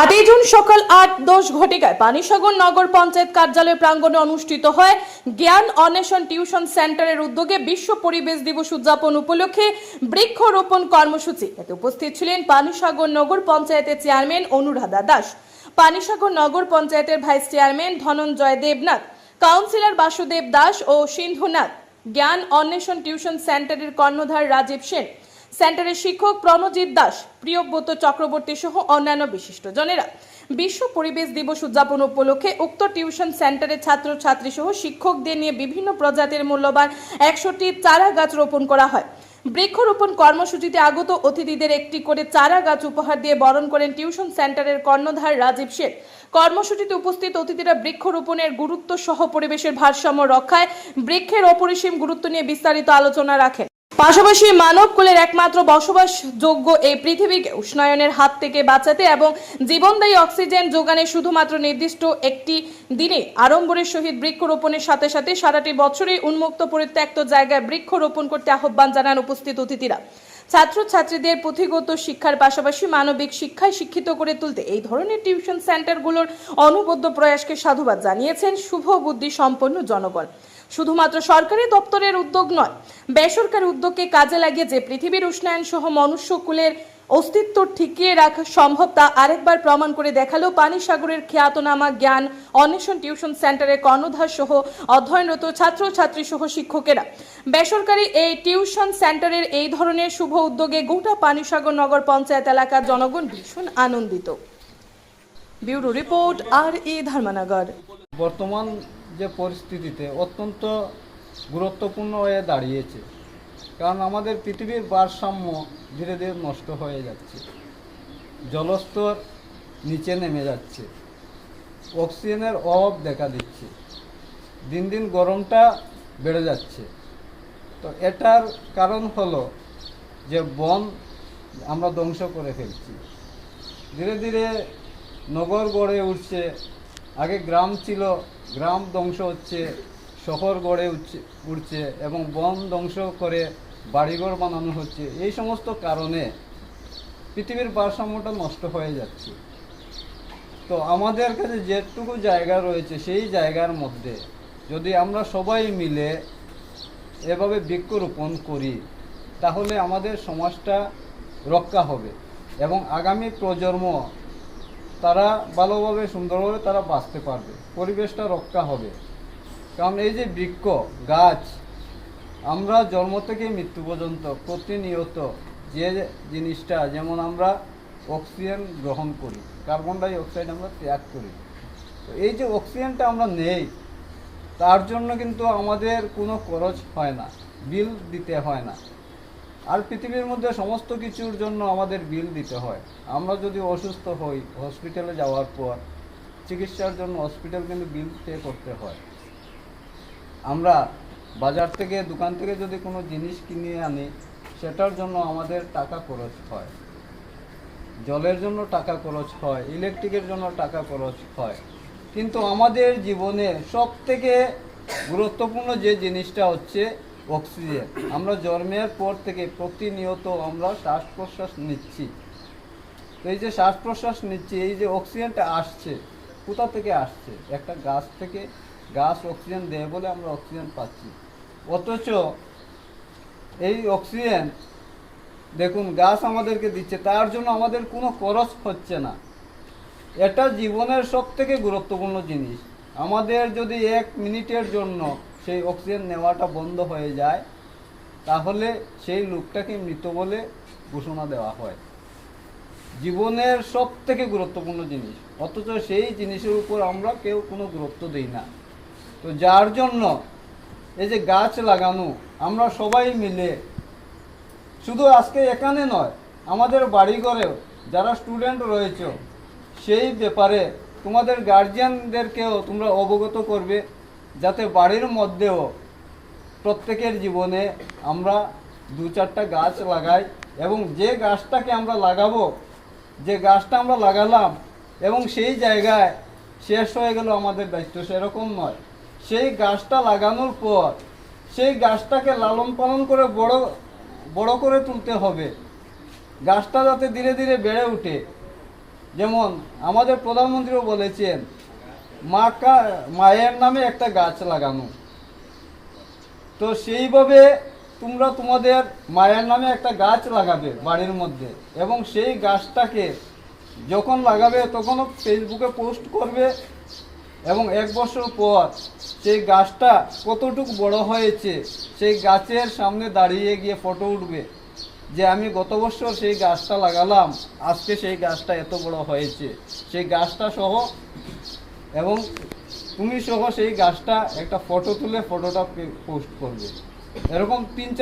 আটই জুন সকাল আট দশ ঘটিকায় পানিসাগর নগর পঞ্চায়েত কার্যালয় প্রাঙ্গণে অনুষ্ঠিত হয় জ্ঞান অন্বেষণ টিউশন সেন্টারের উদ্যোগে বিশ্ব পরিবেশ দিবস উদযাপন উপলক্ষে বৃক্ষরোপণ কর্মসূচি। এতে উপস্থিত ছিলেন পানিসাগর নগর পঞ্চায়েতের চেয়ারম্যান অনুরাধা দাস, পানিসাগর নগর পঞ্চায়েতের vice chairman Dhananjay Debnath, councillor Basudeb Das ও সিন্ধুনাথ। জ্ঞান অন্বেষণ টিউশন সেন্টারের কর্ণধার রাজীব সেন সেন্টারের শিক্ষক প্রণজিৎ দাস, প্রিয়ব্রত চক্রবর্তী সহ অন্যান্য বিশিষ্ট বিশিষ্টজনেরা। বিশ্ব পরিবেশ দিবস উদযাপন উপলক্ষে উক্ত টিউশন সেন্টারের ছাত্রছাত্রী সহ শিক্ষকদের নিয়ে বিভিন্ন প্রজাতির মূল্যবান একশোটি চারা গাছ রোপণ করা হয়। বৃক্ষরোপণ কর্মসূচিতে আগত অতিথিদের একটি করে চারা গাছ উপহার দিয়ে বরণ করেন টিউশন সেন্টারের কর্ণধার রাজীব শেখ কর্মসূচিতে উপস্থিত অতিথিরা বৃক্ষরোপণের গুরুত্ব সহ পরিবেশের ভারসাম্য রক্ষায় বৃক্ষের অপরিসীম গুরুত্ব নিয়ে বিস্তারিত আলোচনা রাখেন। পাশাপাশি মানব কুলের একমাত্র বসবাসযোগ্য এই পৃথিবীকে উষ্ণায়নের হাত থেকে বাঁচাতে এবং জীবনদায়ী অক্সিজেন যোগানে শুধুমাত্র নির্দিষ্ট একটি দিনে আড়ম্বরের সহিত বৃক্ষরোপণের সাথে সাথে সারাটি বছরই উন্মুক্ত পরিত্যক্ত জায়গায় বৃক্ষরোপণ করতে আহ্বান জানান উপস্থিত অতিথিরা। ছাত্রছাত্রীদের পুঁথিগত শিক্ষার পাশাপাশি মানবিক শিক্ষায় শিক্ষিত করে তুলতে এই ধরনের টিউশন সেন্টারগুলোর অনবদ্য প্রয়াসকে সাধুবাদ জানিয়েছেন শুভ বুদ্ধি সম্পন্ন জনগণ। শুধুমাত্র সরকারি দপ্তরের উদ্যোগ নয়, বেসরকারি উদ্যোগকে কাজে লাগিয়ে যে পৃথিবীর উষ্ণায়ন সহ মনুষ্যকুলের অস্তিত্ব ঠিকিয়ে রাখা সম্ভব তা আরেকবার প্রমাণ করে দেখাল পানিসাগরের খ্যাতনামা জ্ঞান অন্বেষণ টিউশন সেন্টারের কর্ণধার সহ অধ্যয়নরত ছাত্রছাত্রী সহ শিক্ষকেরা। বেসরকারি এই টিউশন সেন্টারের এই ধরনের শুভ উদ্যোগে গোটা পানিসাগর নগর পঞ্চায়েত এলাকার জনগণ ভীষণ আনন্দিত। ব্যুরো রিপোর্ট আর এ ধর্মনগর। বর্তমান যে পরিস্থিতিতে অত্যন্ত গুরুত্বপূর্ণ হয়ে দাঁড়িয়েছে। কারণ আমাদের পৃথিবীর ভারসাম্য ধীরে ধীরে নষ্ট হয়ে যাচ্ছে। জলস্তর নিচে নেমে যাচ্ছে। অক্সিজেনের অভাব দেখা দিচ্ছে। দিন দিন গরমটা বেড়ে যাচ্ছে। তো এটার কারণ হলো যে বন আমরা ধ্বংস করে ফেলছি। ধীরে ধীরে নগর গড়ে উঠছে আগে গ্রাম ছিল, গ্রাম ধ্বংস হচ্ছে, শহর গড়ে উঠছে উঠছে এবং বন ধ্বংস করে বাড়িঘর বানানো হচ্ছে। এই সমস্ত কারণে পৃথিবীর ভারসাম্যটা নষ্ট হয়ে যাচ্ছে। তো আমাদের কাছে যেটুকু জায়গা রয়েছে, সেই জায়গার মধ্যে যদি আমরা সবাই মিলে এভাবে বৃক্ষরোপণ করি, তাহলে আমাদের সমাজটা রক্ষা হবে এবং আগামী প্রজন্ম তারা ভালোভাবে, সুন্দরভাবে তারা বাঁচতে পারবে। পরিবেশটা রক্ষা হবে। কারণ এই যে বৃক্ষ, গাছ, আমরা জন্ম থেকে মৃত্যু পর্যন্ত প্রতিনিয়ত যে জিনিসটা, যেমন আমরা অক্সিজেন গ্রহণ করি, কার্বন ডাই অক্সাইড আমরা ত্যাগ করি। তো এই যে অক্সিজেনটা আমরা নেই, তার জন্য কিন্তু আমাদের কোনো খরচ হয় না, বিল দিতে হয় না। আর পৃথিবীর মধ্যে সমস্ত কিছুর জন্য আমাদের বিল দিতে হয়। আমরা যদি অসুস্থ হই হসপিটালে যাওয়ার পর চিকিৎসার জন্য হসপিটাল কিন্তু বিল পে করতে হয়। আমরা বাজার থেকে, দোকান থেকে যদি কোনো জিনিস কিনে আনি, সেটার জন্য আমাদের টাকা খরচ হয়। জলের জন্য টাকা খরচ হয় ইলেকট্রিকের জন্য টাকা খরচ হয়। কিন্তু আমাদের জীবনে সব থেকে গুরুত্বপূর্ণ যে জিনিসটা হচ্ছে অক্সিজেন। আমরা জন্মের পর থেকে প্রতিনিয়ত আমরা শ্বাস প্রশ্বাস নিচ্ছি। তো এই যে শ্বাস প্রশ্বাস নিচ্ছি, এই যে অক্সিজেনটা আসছে, কোথা থেকে আসছে? একটা গাছ থেকে গাছ অক্সিজেন দেয় বলে আমরা অক্সিজেন পাচ্ছি। অথচ এই অক্সিজেন, দেখুন, গাছ আমাদেরকে দিচ্ছে, তার জন্য আমাদের কোনো খরচ হচ্ছে না। এটা জীবনের সব থেকে গুরুত্বপূর্ণ জিনিস। আমাদের যদি এক মিনিটের জন্য সেই অক্সিজেন নেওয়াটা বন্ধ হয়ে যায়, তাহলে সেই লোকটাকে মৃত বলে ঘোষণা দেওয়া হয়। জীবনের সব থেকে গুরুত্বপূর্ণ জিনিস, অথচ সেই জিনিসের উপর আমরা কেউ কোনো গুরুত্ব দিই না। তো যার জন্য এই যে গাছ লাগানো, আমরা সবাই মিলে, শুধু আজকে এখানে নয়, আমাদের বাড়িঘরেও যারা স্টুডেন্ট রয়েছে, সেই ব্যাপারে তোমাদের গার্জিয়ানদেরকেও তোমরা অবগত করবে। যাতে বাড়ির মধ্যেও প্রত্যেকের জীবনে আমরা দু চারটা গাছ লাগাই এবং যে গাছটাকে আমরা লাগাবো, যে গাছটা আমরা লাগালাম এবং সেই জায়গায় শেষ হয়ে গেল আমাদের দায়িত্ব, সেরকম নয়। সেই গাছটা লাগানোর পর, সেই গাছটাকে লালন পালন করে বড় বড় করে তুলতে হবে। গাছটা যাতে ধীরে ধীরে বেড়ে ওঠে যেমন আমাদের প্রধানমন্ত্রীও বলেছেন মা কা মায়ের নামে একটা গাছ লাগানো। তো সেইভাবে তোমরা তোমাদের মায়ের নামে একটা গাছ লাগাবে বাড়ির মধ্যে এবং সেই গাছটাকে যখন লাগাবে তখনও ফেসবুকে পোস্ট করবে এবং এক বছর পর সেই গাছটা কতটুকু বড় হয়েছে সেই গাছের সামনে দাঁড়িয়ে গিয়ে ফটো উঠবে যে আমি গত বছর সেই গাছটা লাগালাম, আজকে সেই গাছটা এত বড় হয়েছে। সেই গাছটা সহ এবং তুমি সহ সেই গাছটা একটা ফটো তুলে ফটোটা পোস্ট করবে। এরকম তিন চার